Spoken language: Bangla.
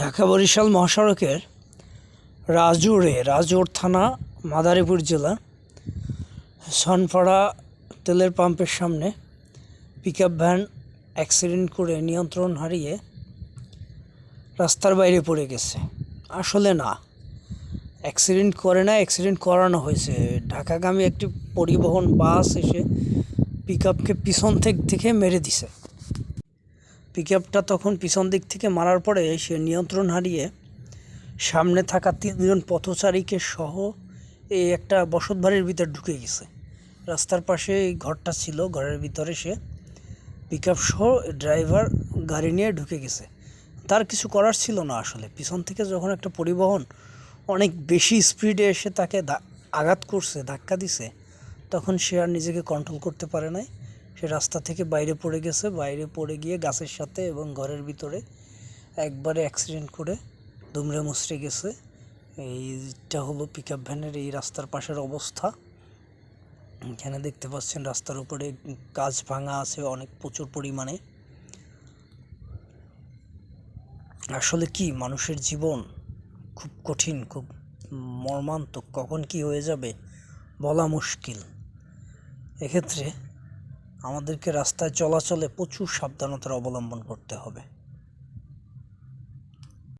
ঢাকা বরিশাল মহাসড়কের রাজুরে, রাজুর থানা, মাদারীপুর জেলা সনপাড়া তেলের পাম্পের সামনে পিকআপ ভ্যান অ্যাক্সিডেন্ট করে নিয়ন্ত্রণ হারিয়ে রাস্তার বাইরে পড়ে গেছে। আসলে না, অ্যাক্সিডেন্ট করে না অ্যাক্সিডেন্ট করানো হয়েছে। ঢাকাগামী একটি পরিবহন বাস এসে পিকআপকে পিছন থেকে থেকে মেরে দিছে। পিকআপটা তখন পিছন দিক থেকে মারার পরে সে নিয়ন্ত্রণ হারিয়ে সামনে থাকা তিনজন পথচারীকে সহ এই একটা বসত বাড়ির ভিতর ঢুকে গেছে। রাস্তার পাশে এই ঘরটা ছিল, ঘরের ভিতরে সে পিকআপ সহ ড্রাইভার গাড়ি নিয়ে ঢুকে গেছে। তার কিছু করার ছিল না আসলে। পিছন থেকে যখন একটা পরিবহন অনেক বেশি স্পিডে এসে তাকে আঘাত করছে, ধাক্কা দিছে, তখন সে আর নিজেকে কন্ট্রোল করতে পারে নাই। সে রাস্তা থেকে বাইরে পড়ে গেছে, বাইরে পড়ে গিয়ে গাছের সাথে এবং ঘরের ভিতরে একবারে অ্যাক্সিডেন্ট করে দুমড়ে মুচড়ে গেছে। এইটা হলো পিক আপ ভ্যানের এই রাস্তার পাশের অবস্থা। এখানে দেখতে পাচ্ছেন রাস্তার উপরে গাছ ভাঙা আছে অনেক প্রচুর পরিমাণে। আসলে কি, মানুষের জীবন খুব কঠিন, খুব মর্মান্তক, কখন কি হয়ে যাবে বলা মুশকিল। এক্ষেত্রে আমাদেরকে রাস্তায় চলাচলে প্রচুর সাবধানতার অবলম্বন করতে হবে।